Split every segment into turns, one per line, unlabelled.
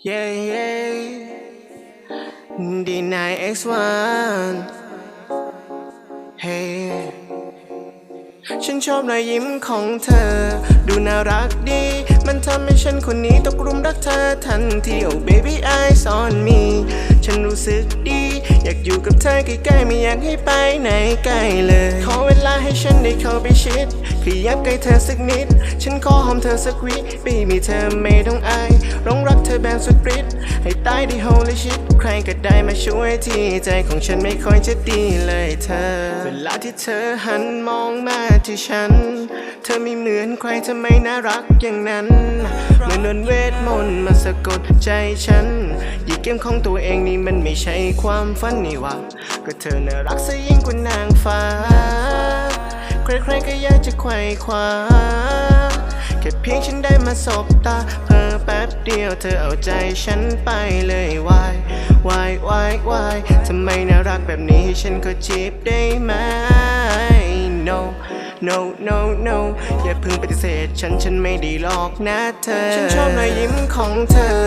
Yeah, yeah. D9 X1 Hey ฉันชอบรอยยิ้มของเธอ ดูน่ารักดี มันทำให้ฉันคนนี้ตกหลุมรักเธอทันที Oh baby eyes on me ฉันรู้สึกดี อยากอยู่กับเธอใกล้ๆไม่อยากให้ไปไหนไกลเลย ขอเวลาให้ฉันได้เข้าไปชิดขยับใกล้เธอสักนิด ฉันขอหอมเธอสักวิปีมีเธอไม่ต้องอาย สุดฤทธิ์ให้ตายด้ holy shit ใครก็ได้มาช่วยทีใจของฉันไม่ค่อยจะดีเลยเธอ เวลาที่เธอหันมองมาที่ฉัน เธอไม่เหมือนใครทำไมน่ารักอย่างนั้นเหมือนนนเวทมนต์มาสะกดใจฉันหยิบเกมของตัวเองนี่มันไม่ใช่ความฝันนี่ว่าก็เธอน่ารักซะยิ่งกว่านางฟ้า ใครๆก็อยากจะไขว่คว้า ค่เพียงฉันได้มาสบตา เพอแป๊บเดียวเธอเอาใจฉันไปเลยวายวายวายวายทำไมน่ารักแบบนี้ฉันก็จีบได้ไหม no no no no อย่าเพิ่งปฏิเสธฉันฉันไม่ได้หลอกนะเธอ ฉันชอบรอยยิ้มของเธอ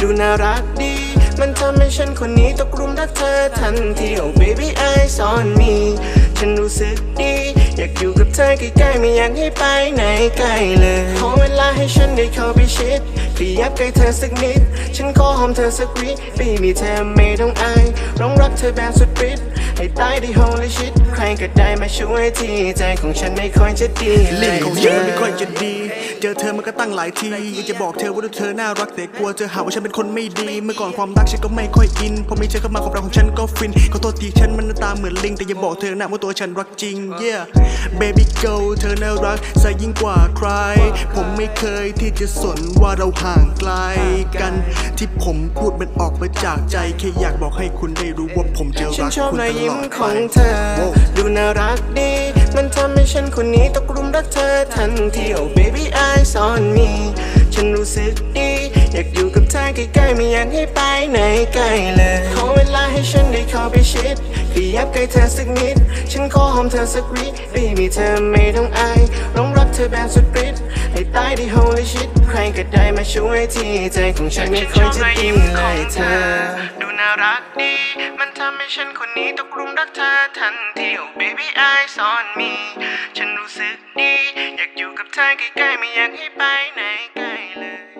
ดูน่ารักดี มันทำให้ฉันคนนี้ตกหลุมรักเธอทันที oh baby eyes on me ฉันรู้สึก อยู่กับเธอใกล้ๆไม่อยากให้ไปไหนไกลเลยขอเวลาให้ฉันได้เข้าไปชิดขยับใกล้เธอสักนิด ฉันขอหอมเธอสักวิไม่มีเธอไม่ต้องอายร้องรักเธอแบบสุดฤทธิ์ ให้ตายได้ holy shit ใครก็ได้มาช่วยทีใจของฉันไม่ค่อยจะดีเล
ลิ้นของฉันไม่ค่อยจะดี เจอเธอมันก็ตั้งหลายทีอยากจะบอกเธอว่าเธอน่ารักแต่กลัวเธอหาว่าฉันเป็นคนไม่ดี เมื่อก่อนความรักฉันก็ไม่ค่อยอินพอมีเธอเข้ามาความรักของฉันก็ฟินขอโทษทีฉันมันน้าตาเหมือนลิงแต่อย่าบอกเธอนะว่าตัวฉันรักจริง yeah baby girl เธอน่ารักซะยิ่งกว่าใคร ผมไม่เคยที่จะสนว่าเราห่างไกลกัน ที่ผมพูดมันออกมาจากใจแค่อยากบอกให้คุณได้รู้ว่าผมจะ
ฉัน
รัก
ชอบ
คุณ
รอย
ต
ยิ้
ล
ม
อด
ของเธอ ดูน่ารักดี มันทำให้ฉันคนนี้ตกหลุมรักเธอทันที oh baby eyes on me ฉันรู้สึกดี อยากอยู่กับเธอใกล้ๆไม่อยากให้ไปไหนไกลเลย ขอเวลาให้ฉันได้เข้าไปชิดขยับใกล้เธอสักนิด ฉันขอหอมเธอสักวิ baby เธอไม่ต้องอายร้อง เธอแบนสุดฤทธิ์ให้ตายได้ holy shit ใครก็ได้มาช่วยทีใจของฉันไม่ค่อยจะดีเลยเธอ ดูน่ารักดี มันทำให้ฉันคนนี้ตกหลุมรักเธอทันที oh baby eyes on me ฉันรู้สึกดี อยากอยู่กับเธอใกล้ๆไม่อยากให้ไปไหนไกลเลย